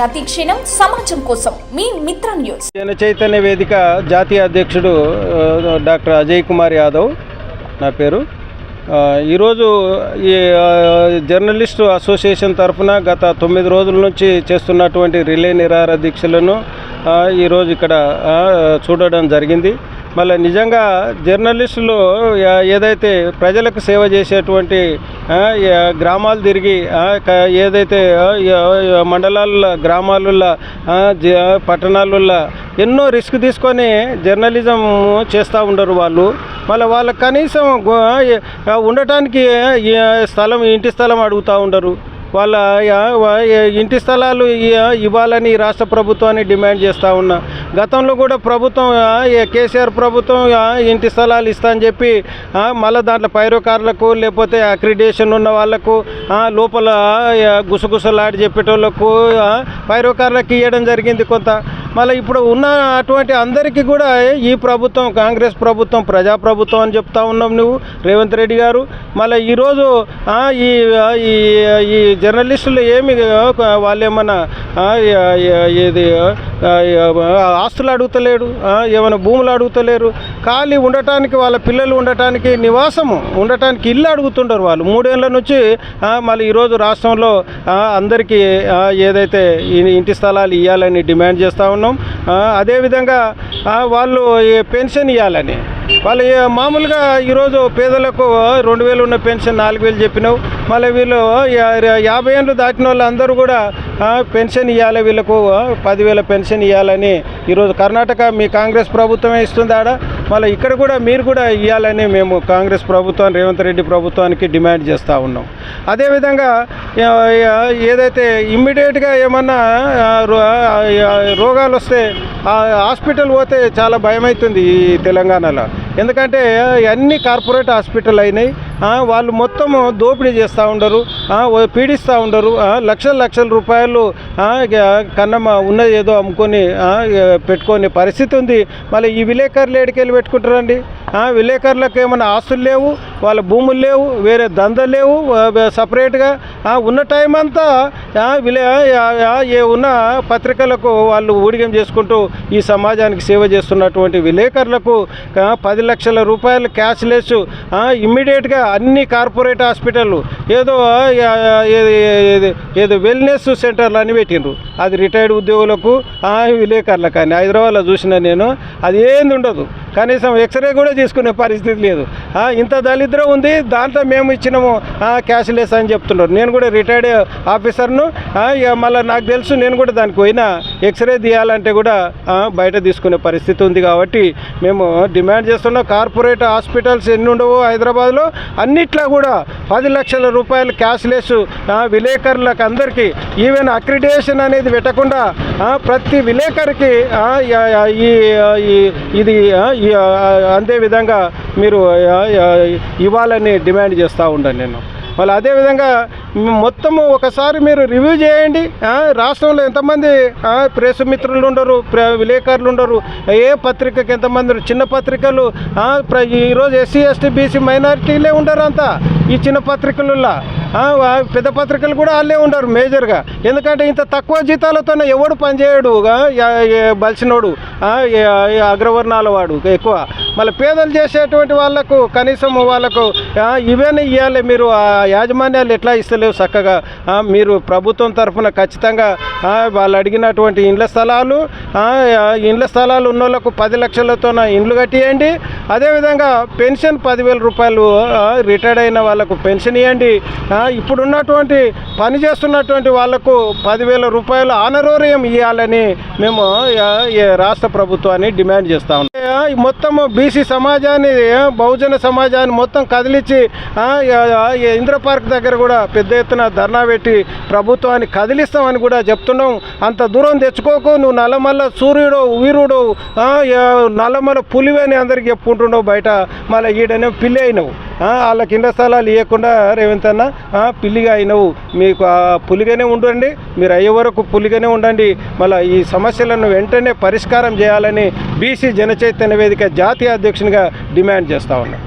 ప్రతి క్షణం సమాజం కోసం మీ మిత్ర న్యూస్. జన చైతన్య వేదిక జాతీయ అధ్యక్షుడు డాక్టర్ అజయ్ కుమార్ యాదవ్ నా పేరు. ఈరోజు ఈ జర్నలిస్టు అసోసియేషన్ తరఫున గత తొమ్మిది రోజుల నుంచి చేస్తున్నటువంటి రిలే నిరాహార దీక్షలను ఈరోజు ఇక్కడ చూడడం జరిగింది. మళ్ళీ నిజంగా జర్నలిస్టులు ఏదైతే ప్రజలకు సేవ చేసేటువంటి గ్రామాలు తిరిగి ఏదైతే మండలాల్లో మండలాల గ్రామాలలో పట్టణాలలో ఎన్నో రిస్క్ తీసుకొని జర్నలిజం చేస్తూ ఉండరు వాళ్ళు. మళ్ళీ వాళ్ళకి కనీసం ఉండటానికి స్థలం ఇంటి స్థలం అడుగుతూ ఉండరు. వాళ్ళ ఇంటి స్థలాలు ఇవ్వాలని ఈ రాష్ట్ర ప్రభుత్వాన్ని డిమాండ్ చేస్తూ ఉన్నా. గతంలో కూడా ప్రభుత్వం ఏ కేసీఆర్ ప్రభుత్వం ఇంటి స్థలాలు ఇస్తా అని చెప్పి మళ్ళీ దాంట్లో పైరోకారులకు లేకపోతే అక్రిడేషన్ ఉన్న వాళ్ళకు లోపల గుసగుసలాడి చెప్పేటోళ్ళకు పైరోకారులకు ఇవ్వడం జరిగింది కొంత. మళ్ళీ ఇప్పుడు ఉన్న అటువంటి అందరికీ కూడా ఈ ప్రభుత్వం కాంగ్రెస్ ప్రభుత్వం ప్రజాప్రభుత్వం అని చెప్తా ఉన్నావు నువ్వు రేవంత్ రెడ్డి గారు. మళ్ళీ ఈరోజు ఈ ఈ జర్నలిస్టులు ఏమి వాళ్ళు ఏమన్నా ఇది ఆస్తులు అడుగుతలేడు ఏమైనా భూములు అడుగుతలేరు. ఖాళీ ఉండటానికి వాళ్ళ పిల్లలు ఉండటానికి నివాసము ఉండటానికి ఇల్లు అడుగుతుంటారు వాళ్ళు. మూడేళ్ళ నుంచి మళ్ళీ ఈరోజు రాష్ట్రంలో అందరికీ ఏదైతే ఇంటి స్థలాలు ఇవ్వాలని డిమాండ్ చేస్తూ ఉన్నాం. అదేవిధంగా వాళ్ళు పెన్షన్ ఇవ్వాలని వాళ్ళు మామూలుగా ఈరోజు పేదలకు రెండు వేలు ఉన్న పెన్షన్ నాలుగు వేలు చెప్పినావు. మళ్ళీ వీళ్ళు యాభై ఏళ్ళు దాటిన వాళ్ళు అందరూ కూడా పెన్షన్ ఇవ్వాలి వీళ్ళకు పదివేల పెన్షన్ ఇవ్వాలని ఈరోజు కర్ణాటక మీ కాంగ్రెస్ ప్రభుత్వమే ఇస్తుంది ఆడ. మళ్ళీ ఇక్కడ కూడా మీరు కూడా ఇవ్వాలని మేము కాంగ్రెస్ ప్రభుత్వాన్ని రేవంత్ రెడ్డి ప్రభుత్వానికి డిమాండ్ చేస్తూ ఉన్నాం. అదేవిధంగా ఏదైతే ఇమ్మీడియట్గా ఏమన్నా రో- రోగాలు వస్తే హాస్పిటల్ పోతే చాలా భయమవుతుంది ఈ తెలంగాణలో. ఎందుకంటే అన్ని కార్పొరేట్ హాస్పిటల్ అయినాయి. వాళ్ళు మొత్తం దోపిడీ చేస్తూ ఉండరు. పీడిస్తూ ఉండరు. లక్షల లక్షల రూపాయలు కన్నమ్మ ఉన్నది ఏదో అమ్ముకొని పెట్టుకొని పెట్టుకునే పరిస్థితి ఉంది. మళ్ళీ ఈ విలేకరులు ఏడికెళ్ళి పెట్టుకుంటారండి? విలేకరులకు ఏమైనా ఆస్తులు లేవు? వాళ్ళ భూములు లేవు? వేరే దందలు లేవు? సపరేట్గా? ఉన్న టైం అంతా విలే ఏ ఉన్న పత్రికలకు వాళ్ళు ఊడిగం చేసుకుంటూ ఈ సమాజానికి సేవ చేస్తున్నటువంటి విలేకరులకు పది లక్షల రూపాయలు క్యాష్ లెస్ ఇమ్మీడియట్గా అన్ని కార్పొరేట్ హాస్పిటల్ ఏదో ఏదో వెల్నెస్ సెంటర్లు అని పెట్టిండ్రు. అది రిటైర్డ్ ఉద్యోగులకు ఆ, విలేకరులకు హైదరాబాద్లో చూసిన నేను అది ఏంది ఉండదు. కనీసం ఎక్స్రే కూడా తీసుకునే పరిస్థితి లేదు. ఇంత దళిద్రం ఉంది దాంట్లో మేము ఇచ్చినాము క్యాష్లెస్ అని చెప్తున్నారు నేను కూడా రిటైర్డ్ ఆఫీసర్ను మళ్ళీ నాకు తెలుసు నేను కూడా దానికి పోయినా. ఎక్స్రే తీయాలంటే కూడా బయట తీసుకునే పరిస్థితి ఉంది కాబట్టి మేము డిమాండ్ చేస్తున్న. కార్పొరేట్ హాస్పిటల్స్ ఎన్ని ఉండవో హైదరాబాద్లో అన్నిట్లో కూడా పది లక్షల రూపాయలు క్యాష్లెస్ విలేకరులకు అందరికీ ఈవెన్ అక్రిడేషన్ అనేది పెట్టకుండా ప్రతి విలేకరికి ఈ ఈ- ఇది అందే విధంగా మీరు ఇవ్వాలని డిమాండ్ చేస్తూ ఉండను నేను. మళ్ళీ అదేవిధంగా మొత్తము ఒకసారి మీరు రివ్యూ చేయండి. రాష్ట్రంలో ఎంతమంది ప్రెస్ మిత్రులు ఉండరు ప్ర విలేకరులు ఉండరు ఏ పత్రికకి ఎంతమంది చిన్న పత్రికలు ప్ర- ఈరోజు ఎస్సీ ఎస్టీ బీసీ మైనారిటీలే ఉండరు అంతా. ఈ చిన్న పత్రికలలో పెద్ద పత్రికలు కూడా వాళ్ళే ఉండరు మేజర్గా. ఎందుకంటే ఇంత తక్కువ జీతాలతోనే ఎవడు పనిచేయడు బలిసినోడు అగ్రవర్ణాల వాడు ఎక్కువ. మళ్ళీ పేదలు చేసేటువంటి వాళ్ళకు కనీసం వాళ్ళకు ఆ, ఇవన్నీ ఇవ్వాలి మీరు ఆ యాజమాన్యాలు ఎట్లా ఇస్తలేవు చక్కగా? మీరు ప్రభుత్వం తరఫున ఖచ్చితంగా వాళ్ళు అడిగినటువంటి ఇండ్ల స్థలాలు ఇండ్ల స్థలాలు ఉన్న వాళ్ళకు పది లక్షలతో ఇండ్లు కట్టియండి. అదేవిధంగా పెన్షన్ పదివేల రూపాయలు రిటైర్డ్ అయిన వాళ్ళకు పెన్షన్ ఇవ్వండి ఇప్పుడున్నటువంటి పని చేస్తున్నటువంటి వాళ్ళకు పదివేల రూపాయలు ఆనరోరియం ఇవ్వాలని మేము రాష్ట్ర ప్రభుత్వాన్ని డిమాండ్ చేస్తా ఉన్నాం. మొత్తము మొత్తం బీసీ సమాజాన్ని బహుజన సమాజాన్ని మొత్తం కదిలించి ఇంద్రపార్క్ ఇంద్ర పార్క్ దగ్గర కూడా పెద్ద ఎత్తున ధర్నా పెట్టి ప్రభుత్వాన్ని కదిలిస్తామని కూడా చెప్తున్నాం. అంత దూరం తెచ్చుకోకు నువ్వు నల్లమల్ల సూర్యుడు వీరుడు ఆ, ఆ, నల్లమల్ల పులివని అందరికి చెప్పుకుంటున్నావు బయట. మళ్ళీ ఈడనే పిల్లి అయినావు. వాళ్ళకి ఇండ్ల స్థలాలు ఇవ్వకుండా రేవంత్ అన్న పిల్లిగా అయినవు. మీకు పులిగానే ఉండండి మీరు అయ్యే వరకు పులిగానే ఉండండి. మళ్ళీ ఈ సమస్యలను వెంటనే పరిష్కారం చేయాలని బీసీ జనచైతన్య వేదిక జాతీయ అధ్యక్షునిగా డిమాండ్ చేస్తా ఉన్నాం.